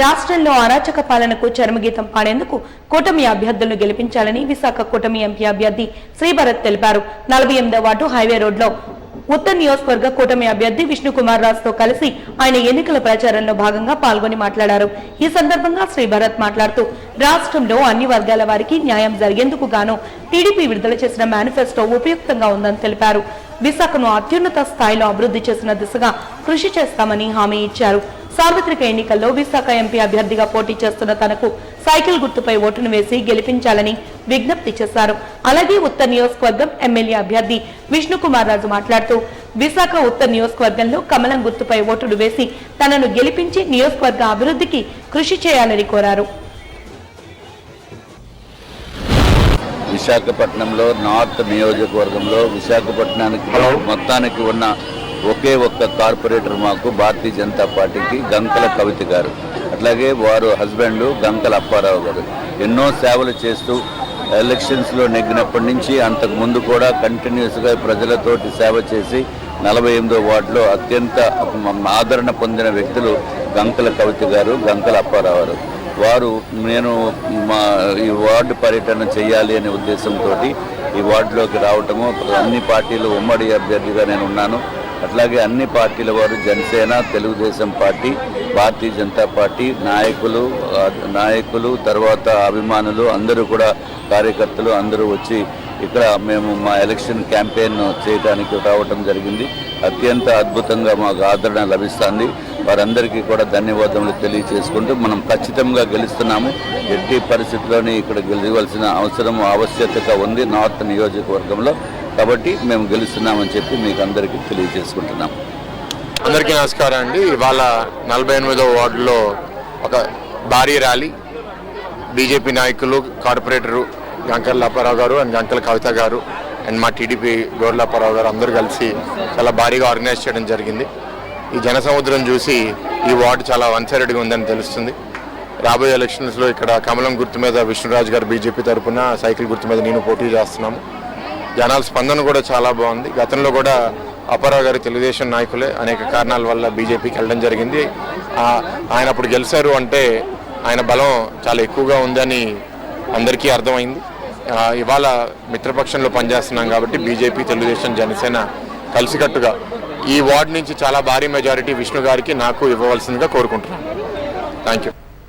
రాష్ట్రంలో అరాచక పాలనకు చరమగీతం పాడేందుకు కూటమి అభ్యర్థులను గెలిపించాలని విశాఖ కూటమి ఎంపీ అభ్యర్థి శ్రీభరత్ తెలిపారు. నలభై ఎనిమిదవ వార్డు హైవే రోడ్లో ఉత్తర్ నియోజకవర్గ కూటమి అభ్యర్థి విష్ణుకుమార్ రాజ్తో కలిసి ఆయన ఎన్నికల ప్రచారంలో భాగంగా పాల్గొని మాట్లాడారు. ఈ సందర్భంగా శ్రీ భరత్ మాట్లాడుతూ రాష్ట్రంలో అన్ని వర్గాల వారికి న్యాయం జరిగేందుకు గాను టీడీపీ విడుదల చేసిన మేనిఫెస్టో ఉపయుక్తంగా ఉందని తెలిపారు. విశాఖను అత్యున్నత స్థాయిలో అభివృద్ధి చేసిన దిశగా కృషి చేస్తామని హామీ ఇచ్చారు. సార్వత్రిక ఎన్నికల్లో విశాఖ ఎంపీ అభ్యర్థిగా పోటీ చేస్తున్న తనకు సైకిల్ గుర్తుపై ఓటును వేసి గెలిపించాలని విజ్ఞప్తి చేశారు. అలాగే ఉత్తర్ నియోజకవర్గం ఎమ్మెల్యే అభ్యర్థి విష్ణుకుమార్ రాజు మాట్లాడుతూ విశాఖ ఉత్తర్ నియోజకవర్గంలో కమలం గుర్తుపై ఓటును వేసి తనను గెలిపించి నియోజకవర్గ అభివృద్ధికి కృషి చేయాలని కోరారు. విశాఖపట్నంలో నార్త్ నియోజకవర్గంలో విశాఖపట్నానికి మొత్తానికి ఉన్న ఒకే ఒక్క కార్పొరేటర్ మాకు భారతీయ జనతా పార్టీకి గంకల కవిత గారు. అట్లాగే వారు హస్బెండ్ గంకల అప్పారావు గారు. ఎన్నో సేవలు చేస్తూ ఎలక్షన్స్లో నెగ్గినప్పటి నుంచి అంతకు ముందు కూడా కంటిన్యూస్గా ప్రజలతోటి సేవ చేసి నలభై ఎనిమిదో వార్డులో అత్యంత ఆదరణ పొందిన వ్యక్తులు గంకల కవిత గారు గంకల అప్పారావు గారు. వారు నేను మా ఈ వార్డు పర్యటన చేయాలి అనే ఉద్దేశంతో ఈ వార్డులోకి రావటము అన్ని పార్టీలు ఉమ్మడి అభ్యర్థిగా నేను ఉన్నాను. అట్లాగే అన్ని పార్టీల వారు జనసేన తెలుగుదేశం పార్టీ భారతీయ జనతా పార్టీ నాయకులు నాయకులు తర్వాత అభిమానులు అందరూ కూడా కార్యకర్తలు అందరూ వచ్చి ఇక్కడ మేము మా ఎలక్షన్ క్యాంపెయిన్ చేయడానికి రావటం జరిగింది. అత్యంత అద్భుతంగా మాకు ఆదరణ లభిస్తుంది. వారందరికీ కూడా ధన్యవాదములు తెలియజేసుకుంటూ మనం ఖచ్చితంగా గెలుస్తున్నాము. ఎట్టి పరిస్థితుల్లోనే ఇక్కడ గెలవలసిన అవసరం ఆవశ్యకత ఉంది నార్త్ నియోజకవర్గంలో. కాబట్టి మేము గెలుస్తున్నామని చెప్పి మీకు అందరికీ తెలియజేసుకుంటున్నాం అందరికీ నమస్కారం అండి. ఇవాళ నలభై ఎనిమిదో వార్డులో ఒక భారీ ర్యాలీ. బీజేపీ నాయకులు కార్పొరేటరు గంకల్ అప్పారావు గారు అండ్ గంకల కవిత గారు అండ్ మా టీడీపీ గోర్ల గారు అందరూ కలిసి చాలా భారీగా ఆర్గనైజ్ చేయడం జరిగింది. ఈ జనసముద్రం చూసి ఈ వార్డు చాలా వన్సైడెడ్గా ఉందని తెలుస్తుంది. రాబోయే ఎలక్షన్స్లో ఇక్కడ కమలం గుర్తు మీద విష్ణురాజు గారు బీజేపీ తరఫున సైకిల్ గుర్తు మీద నేను పోటీ చేస్తున్నాము. జనాల స్పందన కూడా చాలా బాగుంది. గతంలో కూడా అప్పారావు గారి తెలుగుదేశం నాయకులే. అనేక కారణాల వల్ల బీజేపీకి వెళ్ళడం జరిగింది. ఆయన అప్పుడు గెలిచారు అంటే ఆయన బలం చాలా ఎక్కువగా ఉందని అందరికీ అర్థమైంది. ఇవాళ మిత్రపక్షంలో పనిచేస్తున్నాం కాబట్టి బీజేపీ తెలుగుదేశం జనసేన కలిసికట్టుగా ఈ వార్డు నుంచి చాలా భారీ మెజారిటీ విష్ణు గారికి నాకు ఇవ్వవలసిందిగా కోరుకుంటున్నాను. Thank you